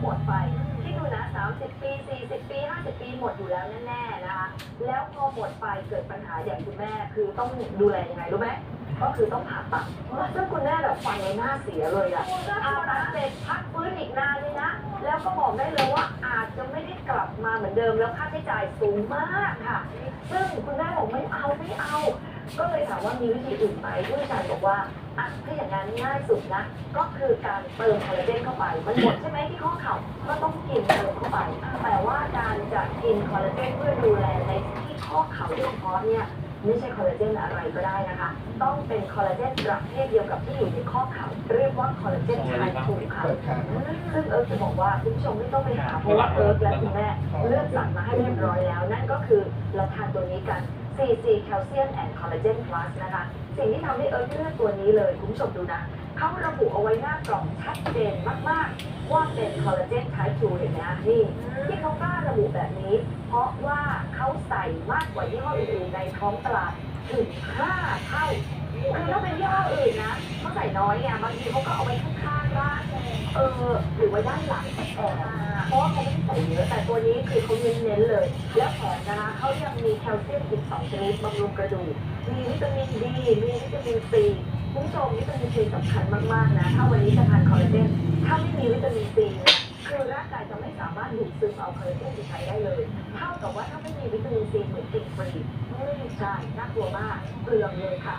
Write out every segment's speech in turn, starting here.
หมดไปที่ดูนะ30 ปี 40 ปี 50 ปีหมดอยู่แล้วแน่ๆนะคะแล้วพอหมดไปเกิดปัญหาอย่างคุณแม่คือต้องดูแลยังไงรู้ไหมก็คือต้องผ่าตัดซึ่งคุณแม่แบบฟังแล้วหน้าเสียเลยอะผ่าตัดเสร็จพักฟื้นอีกนานเลยนะ แล้วก็บอกได้เลยว่าอาจจะไม่ได้กลับมาเหมือนเดิมแล้วค่าใช้จ่ายสูงมากค่ะ ซึ่งคุณแม่บอกไม่เอาไม่เอา ก็เลยถามว่ามีวิธีอื่นไหมผู้เชี่ยวชาญบอกว่าอะถ้าอย่างนั้นง่ายสุดนะ ก็คือการเติมคอลลาเจนเข้าไป มันหมดใช่ไหมที่ข้อเข่าก็ต้องกินเติมเข้าไปแต่ว่าการจะกินคอลลาเจนเพื่อดูแลในที่ข้อเข่าโดยเฉพาะเนี่ยไม่ใช่คอลลาเจนอะไรก็ได้นะคะ ต้องเป็นคอลลาเจนประเภทเดียวกับที่อยู่ในข้อเข่าเรียกว่าคอลลาเจนไทป์ทูค่ะ ซึ่งเอิร์ธจะบอกว่าคุณผู้ชมไม่ต้องไปหาเพราะว่าเอิร์ธและคุณแม่เลือกสั่งมาให้เรียบร้อยแล้ว นั่นก็คือเราทานตัวนี้กัน CC Calcium and Collagen Plus นะคะ สิ่งที่ทำให้เอิร์ธเลือกตัวนี้เลยคุณผู้ชมดูนะ เขาระบุเอาไว้หน้ากล่องชัดเจนมาก ๆ ว่าเป็นคอลลาเจนไทป์ 2 เห็นไหมคะนี่ที่เขากล้าระบุแบบนี้ เพราะว่าเขาใส่มากกว่ายี่ห้ออื่นๆในท้องตลาดถึง5เท่า คือถ้าเป็นยี่ห้ออื่นนะเขาใส่น้อยไงบางทีเขาก็เอาไว้ข้างๆบ้างเออหรือไว้ด้านหลังแอบเพราะว่าเขาไม่ได้ใส่เยอะแต่ตัวนี้คือเขาเน้นๆเลย แล้วแถมนะคะเขายังมีแคลเซียมอีกสองชนิดบำรุงกระดูกมีวิตามินดีมีวิตามินซีคุณผู้ชมวิตามินซีสำคัญมากๆนะถ้าวันนี้จะทานคอลลาเจนถ้าไม่มีวิตามินซีคือร่างกายจะไม่สามารถดูดซึมเอาคอลลาเจนไปใช้ได้เลย เท่ากับว่าถ้าไม่มีวิตามินซีเหมือนติดฟรี ใช่น่ากลัวมากเปลืองเลยค่ะ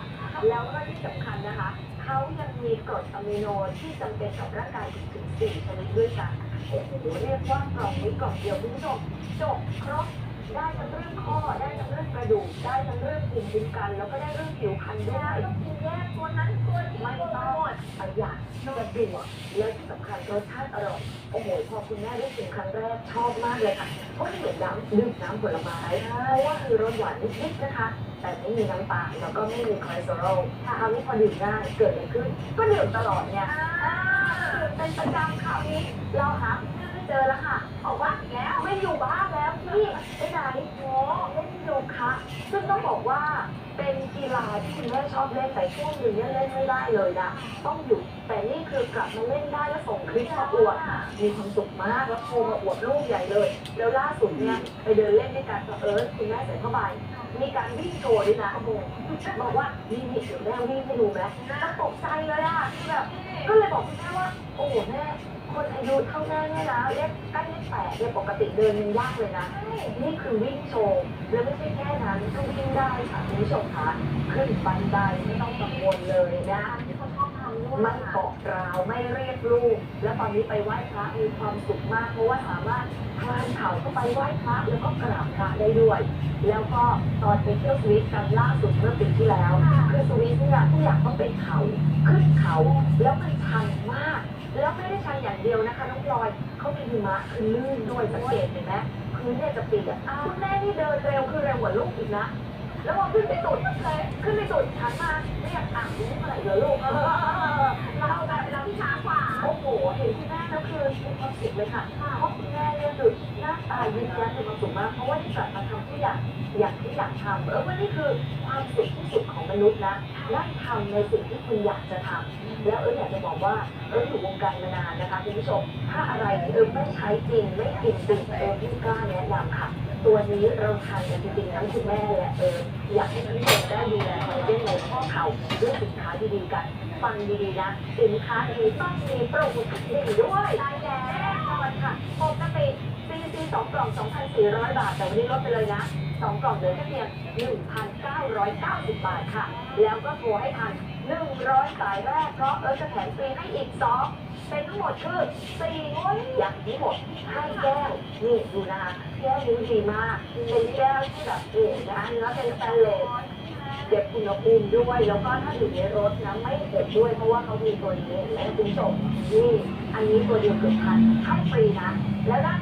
แล้วก็ที่สำคัญนะคะ เขายังมีกรดอะมิโนที่จำเป็นกับร่างกายถึงสี่ชนิดด้วยกันโอ้โหเรียกว่ากล่องนี้กล่องเดียวคุณผู้ชมจบครบ ได้ทั้งเรื่องข้อ ได้ทั้งเรื่องกระดูก ได้ทั้งเรื่องภูมิคุ้มกัน แล้วก็ได้เรื่องผิวพรรณด้วยต้องกินแยกตัวนั้นตัวนี้ไม่ต้องประหยัดสะดวกและที่สำคัญรสชาติอร่อย โอ้โห พอคุณแม่ได้กินครั้งแรกชอบมากเลยค่ะเพราะเหมือนน้ำดื่มน้ำผลไม้เพราะว่ามีรสหวานนิดๆนะคะ แต่ไม่มีน้ำตาลแล้วก็ไม่มีคอเลสเตอรอลถ้าเอานี้พอดื่มง่ายเกิดอะไรขึ้น ก็ดื่มตลอดเนี่ยเป็นประจำคราวนี้ เราหาเพื่อนไม่เจอแล้วค่ะบอกว่าแล้วไม่อยู่บ้านแล้ว พี่ไปไหนโอ้เล่นโยคะซึ่งต้องบอกว่าเป็นกีฬาที่คุณแม่ชอบเล่นแต่ช่วงหนึงเนี่ยเล่นไม่ได้เลยนะต้องหยุดแต่นี่คือกลับมาเล่นได้แล้วส่งคลิปมาอวดมีความสุขมากแล้วโทรมาอวดลูกใหญ่เลย แล้วล่าสุดเนี่ยไปเดินเล่นด้วยกันกับเอิร์ธคุณแม่ใส่เข้าไปมีการวิ่งโชว์ด้วยนะโอ้โหบอกว่านี่เดี๋ยวแม่วิ่งให้ดูไหมตกใจเลยอะคือแบบก็เลยบอกคุณแม่ว่าโอ้แม่ คนอายุเท่าแม่เนี่ยนะเลขใกล้เลขแปดเนี่ยปกติเดินยังยากเลยนะ นี่คือวิ่งโชว์แล้วไม่ใช่แค่นั้นก็วิ่งได้ค่ะคุณผู้ชมคะขึ้นบันไดไม่ต้องกังวลเลยนะไม่เกาะราวไม่เรียกลูก แล้วตอนนี้ไปไหว้พระมีความสุขมาก เพราะว่าสามารถคลานเขาเข้าไปไหว้พระแล้วก็กราบพระได้ด้วย แล้วก็ตอนไปเที่ยวสวิตกันล่าสุดเมื่อปีที่แล้วคือสวิตเนี่ยทุกอย่างต้องเป็นเขาขึ้นเขาแล้วมันชันมาก แล้วไม่ได้ชันอย่างเดียวนะคะน้องพลอยเขามีหิมะคือลื่นด้วยสังเกตเห็นไหมพื้นเนี่ยจะเปียกคุณแม่นี่เดินเร็วคือเร็วกว่าลูกอีกนะแล้วพอขึ้นไปสุดเลยขึ้นไปสุดหันมาเรียกอะนี่เมื่อไหร่เหรอลูกเราแบบเราที่ช้ากว่าโอ้โหเห็นคุณแม่แล้วคือมีความสุขเลยค่ะเพราะคุณแม่เนี่ยคือ หน้าตายิ้มแย้มมีความสุขมากเพราะว่าที่กลับมาทำทุกอย่างอย่างที่อยากทำเออว่านี่คือความสุขที่สุดของมนุษย์นะได้ทำในสิ่งที่คุณอยากจะทำแล้วเอออยากจะบอกว่าเอออยู่วงการมานานนะคะคุณผู้ชมถ้าอะไรที่เออไม่ใช้จริงไม่กินจริงเออไม่กล้าแนะนำค่ะ ตัวนี้เราทานกันจริงๆทั้งคุณแม่และเอออยากให้คุณผู้ชมได้ดูแลคอลลาเจนในข้อเข่าด้วยสินค้าดีๆกันฟังดีๆนะสินค้าดีต้องมีโปรโมชั่นดีด้วยได้แล้วแน่นอนค่ะปกติ ซีซีสองกล่อง 2,400 บาท แต่วันนี้ลดไปเลยนะสองกล่องเหลือแค่เพียง 1,990 บาทค่ะ แล้วก็โทรให้ทัน 100 สายแรก เพราะเอิร์ธจะแถมฟรีให้อีก 2 เป็นทั้งหมดคือ4งวดอย่างนี้หมดให้แก้ว นี่ดูนะคะแก้วนี้ดีมาก เป็นแก้วที่แบบเอ๋นะคะเนื้อเป็นสแตนเลสเก็บอุณหภูมิด้วย แล้วก็ถ้าอยู่ในรถนะไม่เก็บด้วย เพราะว่าเขามีตัวนี้และคุณผู้ชมนี่ อันนี้ตัวเดียวเกือบพันให้ฟรีนะ แล้วด้าน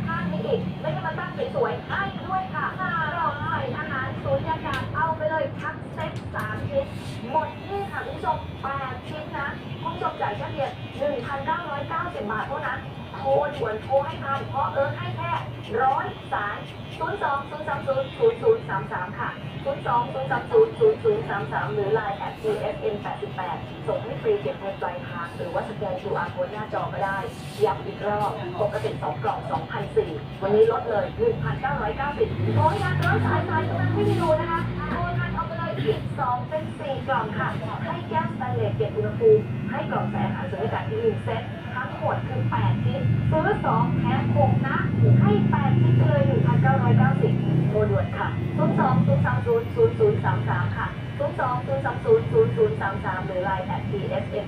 ข้างนี้อีกไม่ใช่มาตั้งสวยๆให้ด้วยค่ะอร่องใส่อาหารสูญญากาศเอาไปเลยทั้งเซ็ตสามชิ้นหมดนี่ค่ะคุณผู้ชมแปดชิ้นนะคุณผู้ชมจ่ายแค่เพียง1,990บาทเท่านั้นโทรด่วนโทรให้ทันเพราะเอิร์ธให้แค่ร้อยสาย 0 2 0 3 0 0 0 3 3 หรือ Line at TFN 88ส่งให้ฟรีเก็บเงินปลายทาง หรือว่าสแกน QR code หน้าจอก็ได้ ย้ำอีกรอบ ปกติ2กล่อง2,004วันนี้ลดเลย 1,990โอ้ยงานร้อยสายสายตรงนั้นไม่ได้ดูนะคะโอนงานเอาไปเลยอีก2เป็น 4 กล่องค่ะ ให้แก้วสแตนเลสเก็บอุณหภูมิให้กล่องใส่อาหารสุญญากาศอีกหนึ่งเซตทั้งหมดคือ8ชิ้นซื้อ2แถม6นะให้8ชิ้นไปเลย 1,990โทรด่วนค่ะ 02 030 0033ค่ะ02 030 0033หรือ Line at PSM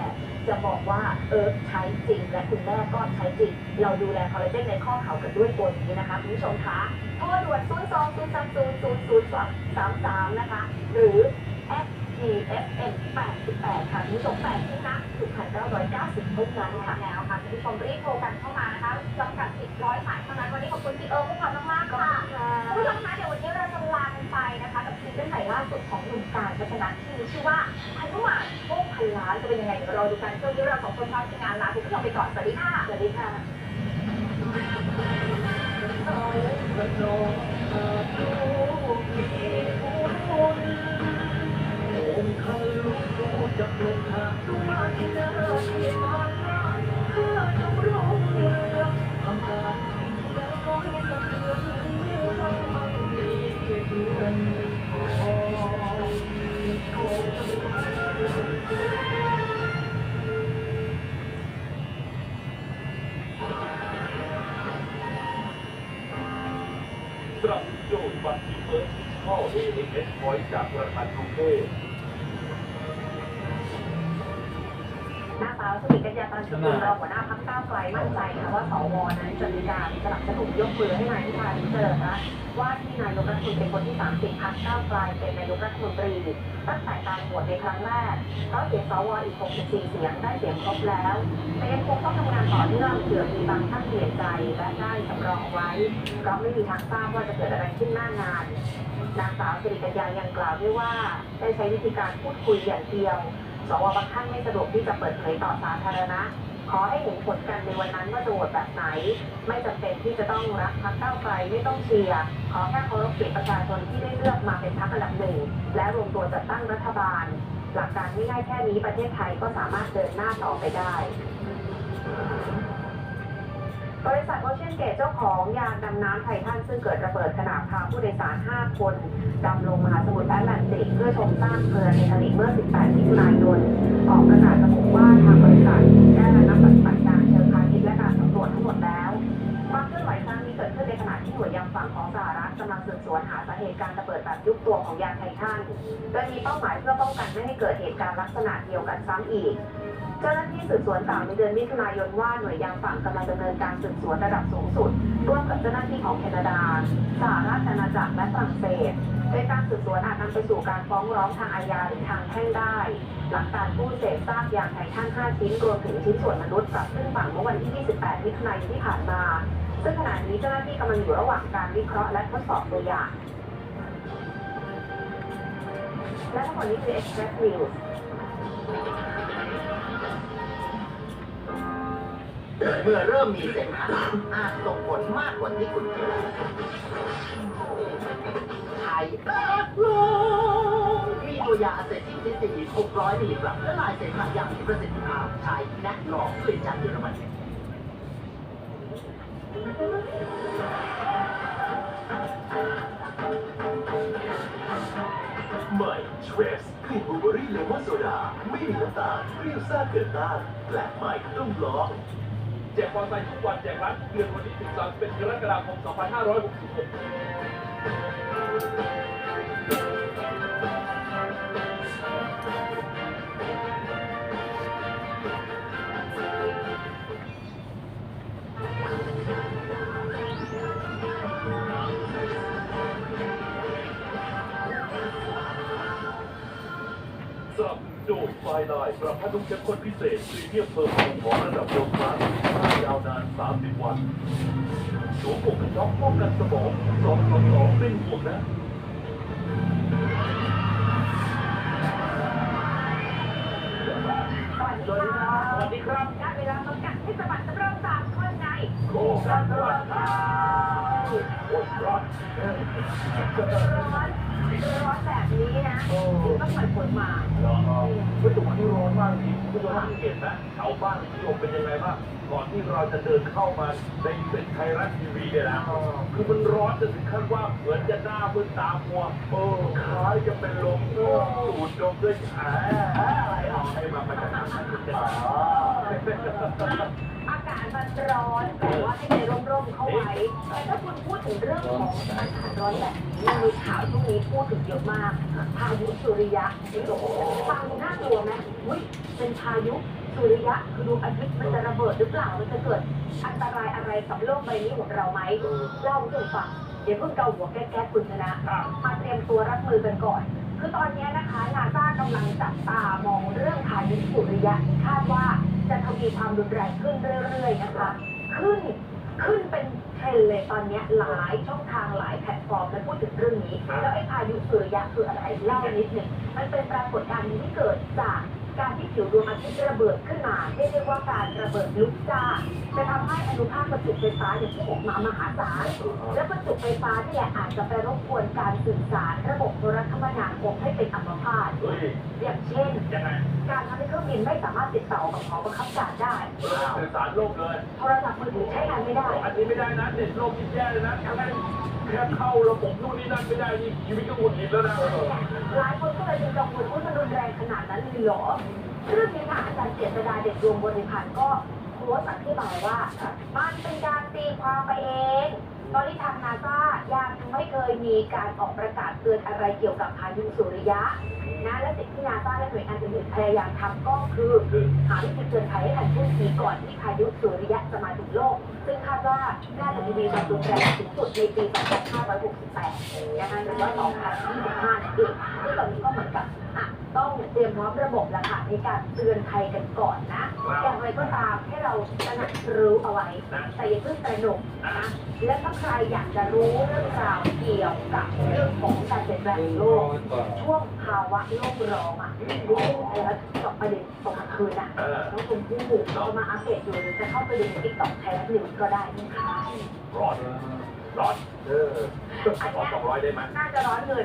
88จะบอกว่าเอิร์ธใช้จริงและคุณแม่ก็ใช้จริง เราดูแลคอลลาเจนในข้อเข่ากันด้วยตัวนี้นะคะคุณผู้ชมคะโทรด่วน02 030 0033นะคะ หรือ at PSM 88 ค่ะคุณผู้ชม8ชิ้นนะ1,990ทุกนั้นค่ะแล้วค่ะคุณผู้ชมรีบโทรกันเข้ามานะคะจำกัดสิบร้อยสายเท่านั้น วันนี้ขอบคุณพี่เอิร์ธมากมากๆค่ะคุณผู้ชมคะเดี๋ยววันนี้ ไปนะคะกับซิงเกิลใหม่ล่าสุดของหนุ่มการพัฒนาที่มีชื่อว่าพนุมานโชคพันล้านจะเป็นยังไงเดี๋ยวราดูกันช่วงนี้เราสองคนพร้อมทีมงานลาคุณผู้ชมไปก่อนสวัสดีค่ะสวัสดีค่ะสนั บสนุนโดยบัตรที่เปิดข้อเอเอสพอยจากธนาคารกรุงเทพ นางสาวสุริกัญญาตันชุมนุมรองหัวหน้าพักก้าวไกลมั่นใจค่ะว่าสวนั้นจะมีการสนับสนุนยกมือให้นายพิธาลิมเจริญรัตน์ว่าที่นายกรัฐมนตรีเป็นคนที่ 30พักก้าวไกลเป็นนายกรัฐมนตรีตั้งแต่การโหวตในครั้งแรกเพราะเสียงสวอีก 64 เสียงได้เสียงครบแล้วแต่ยังคงต้องทำงานต่อเนื่องเผื่อมีบางท่านเปลี่ยนใจและได้สำรองเอาไว้เพราะไม่มีทางทราบว่าจะเกิดอะไรขึ้นหน้างานนางสาวสิริกัญญายังกล่าวด้วยว่าได้ใช้วิธีการพูดคุยอย่างเดียว สวบางท่านไม่สะดวกที่จะเปิดเผยต่อสาธารณะ ขอให้เห็นผลกันในวันนั้นว่าจะโหวตแบบไหน ไม่จำเป็นที่จะต้องรักพรรคก้าวไกลไม่ต้องเชียร์ขอแค่เคารพเสียงประชาชนที่ได้เลือกมาเป็นพรรคอันดับหนึ่งและรวมตัวจัดตั้งรัฐบาล หลักการง่ายๆแค่นี้ประเทศไทยก็สามารถเดินหน้าต่อไปได้ บริษัทโอเชียนเกตเจ้าของยานดำน้ำไททันซึ่งเกิดระเบิดขนาดพาผู้โดยสาร 5 คนดำลงมหาสมุทรแอตแลนติกเพื่อชมสร้างเพลินในทะเลเมื่อ 18มิถุนายน ออกประกาศระบุว่าทางบริษัทได้ระงับปฏิบัติการ ที่หน่วยยามฝั่งของสหรัฐกำลังสืบสวนหาสาเหตุการระเบิดแบบยุบตัวของยานไททันโดยมีเป้าหมายเพื่อป้องกันไม่ให้เกิดเหตุการณ์ลักษณะเดียวกันซ้ำอีก เจ้าหน้าที่สืบสวนกล่าวในเดือนมิถุนายนว่าหน่วยยามฝั่งกำลังดำเนินการสืบสวนระดับสูงสุด ร่วมกับเจ้าหน้าที่ของแคนาดาสหราชอาณาจักรและฝรั่งเศสโดยการสืบสวนอาจนำไปสู่การฟ้องร้องทางอาญาหรือทางแพ่งได้ หลังการกู้เศษซากยางไททัน5ชิ้นรวมถึงชิ้นส่วนมนุษย์กลับขึ้นฝั่งเมื่อวันที่ 28 มิถุนายนที่ผ่านมา ซึ่งขณะนี้เจ้าหน้าที่กำลังอยู่ระหว่างการวิเคราะห์และทดสอบตัวอย่าง และทั้งหมดนี้คือ Express News เมื่อเริ่มมีเสมหะอาจส่งผลมากกว่าที่คุณคิดไทยแป๊บลงมีตัวยาอะเซทิซิสตี600มิลลิกรัมและลายเสมหะอย่างมีประสิทธิภาพใช้แนะลองผลิตจากเยอรมนี ใหม่เทรสกลิ่นบลูเบอรี่เลมอนโซดา ไม่มีน้ำตาลเปรี้ยวซ่าเกินต้านแปลกใหม่ต้องลองแจกมอเตอร์ไซค์ทุกวันแจกร้านทุกเดือนวันนี้ถึง31กรกฎาคม 2566 สนับสนุนโดยไฟไลน์ปรับผ้านุ่มเข้มข้นพิเศษพรีเมียมเพอร์โฟมของระดับโลคลาสผ้ายาวนาน 30 วันสวมหมวกกันน็อกป้องกันสมองสองต่อสองเป็นห่วงนะสวัสดีค่ะสวัสดีครับ ได้เวลามากัดให้สะบัดสะเริ่มสาม คู่กันตลอดข่าวโอ้ยร้อนร้อนร้อนแบบนี้นะต้องปล่อยฝนมาเหรอไม่ถูกที่ร้อนมากจริงคุณผู้ชมสังเกตนะแถวบ้านคุณผู้ชมเป็นยังไงบ้างก่อนที่เราจะเดินเข้ามาในตึกไทยรัฐทีวีเนี่ยนะคือมันร้อนจนถึงขั้นว่าเหมือนจะหน้ามืดตามัวเออคล้ายจะเป็นลมสูดดมด้วยแออะไรเอาให้มาประจันทร์กันอาาศมันร้อนแต่ว่าให้ใจร่มๆเข้าไว้แต่ถ้าคุณพูดถึงเรื่องของอากาศร้อนแบบนี้มีข่าวช่วงนี้พูดถึงเยอะมาก พายุสุริยะฟังน่ากลัวไหมอุ้ยเป็นพายุสุริยะคือดวงอาทิตย์มันจะระเบิดหรือเปล่ามันจะเกิดอันตรายอะไรกับโลกใบนี้ของเราไหมเล่าให้คุณฟังเดี๋ยวเพิ่งเกาหัวแก๊กๆคุณชนะมาเตรียมตัวรับมือกันก่อน คือตอนนี้นะคะนาซากำลังจับตามองเรื่องพายุสุริยะที่คาดว่า จะทวีความรุนแรงขึ้นเรื่อยๆนะคะ ขึ้นขึ้นเป็นเทรนด์เลยตอนนี้หลายช่องทางหลายแพลตฟอร์มและพูดถึงเรื่องนี้ แล้วไอ้พายุสุริยะคืออะไรเล่านิดหนึ่งมันเป็นปรากฏการณ์ที่เกิดจาก การที่ผิวดวงอาทิตย์ระเบิดขึ้นมาเรียกว่าการระเบิดลุกจ้าจะทำให้อนุภาคประจุไฟฟ้าเนี่ยที่ออกมามหาศาลและประจุไฟฟ้านี่แหละอาจจะไปรบกวนการสื่อสารระบบโทรคมนาคมให้เป็นอัมพาตเฮ้ยอย่างเช่นยังไงการทำให้เครื่องบินไม่สามารถติดต่อกับหอบังคับการได้สื่อสารโลกเลยโทรศัพท์มือถือใช้งานไม่ได้ อันนี้ไม่ได้นะเน็ตโลกยิ่งแย่เลยนะแค่เข้าระบบนู่นนี่นั่นไม่ได้นี่ชีวิตก็หมดหิดแล้วนะหลายคนก็เลยเป็นกังวลว่ามันรุนแรงขนาดนั้นเลยเหรอเรื่องนี้ค่ะอาจารย์เจษดาเด็กดวงบริพันธ์ก็โพสต์อธิบายว่า มันเป็นการตีความไปเองตอนนี้ทางนาซายังไม่เคยมีการออกประกาศเตือนอะไรเกี่ยวกับพายุสุริยะ นะและสิ่งที่นาซาและหน่วยงานอื่นๆพยายามทำก็คือหาวิธีเตือนภัยให้ทันท่วงทีก่อนที่พายุสุริยะจะมาถึงโลก ซึ่งคาดว่าน่าจะมีความรุนแรงสูงสุดในปี 2568 นะคะหรือว่า 2025นั่นเองซึ่งตอนนี้ก็เหมือนกับอะ ต้องเตรียมพร้อมระบบละค่ะในการเตือนภัยกันก่อนนะ อย่างไรก็ตามให้เราตระหนักรู้เอาไว้ แต่อย่าเพิ่งตระหนกนะและถ้าใครอยากจะรู้เรื่องราวเกี่ยวกับเรื่องของการเปลี่ยนแปลงของโลก ช่วงภาวะโลกร้อนอะดูไทยรัฐสองประเด็นตอนกลางคืนอะเออน้องชมพู่เรามาอัปเดตอยู่หรือจะเข้าไปดูในติ๊กต็อกไทยรัฐนิวส์ก็ได้นะคะร้อน ร้อนเออขอสองร้อยได้ไหมน่าจะร้อนเงิน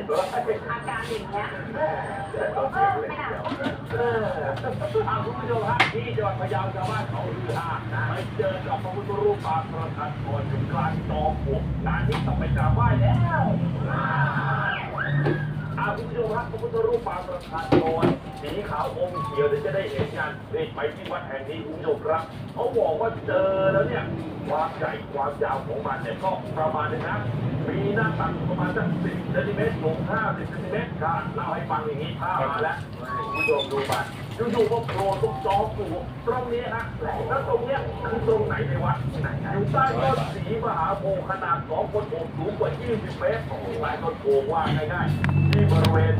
อาการอย่างเงี้ยเออเออไม่น่าเออเอาคุณผู้ชมฮะที่จังหวัดพะเยาชาวบ้านเขาฮือฮานะไปเจอกับพระพุทธรูปปางประธานพรอยู่กลางจอมปลวกงานนี้ต้องไปกราบไหว้แล้วอาคุณผู้ชมฮะพระพุทธรูปปางประธานพร สีขาวอมเขียวเดี๋ยวจะได้เห็นกันนี่ไปที่วัดแห่งนี้คุณผู้ชมครับเขาบอกว่าเจอแล้วเนี่ยความใหญ่ความยาวของมันเนี่ยก็ประมาณนึงนะมีหน้าตักประมาณสักสิบเซนติเมตรสูงห้าสิบเซนติเมตรการเล่าให้ฟังอย่างนี้ภาพมาแล้วคุณผู้ชมดูไปอยู่ๆก็โผล่ตรงจอปลวกตรงนี้ฮะแล้วตรงเนี้ยคือตรงไหนในวัดอยู่ใต้ต้นสีมหาโพธิ์ขนาดสองคนโอบสูงกว่า 20 เมตรหลายต้นโพว่าง่ายๆที่บริเวณ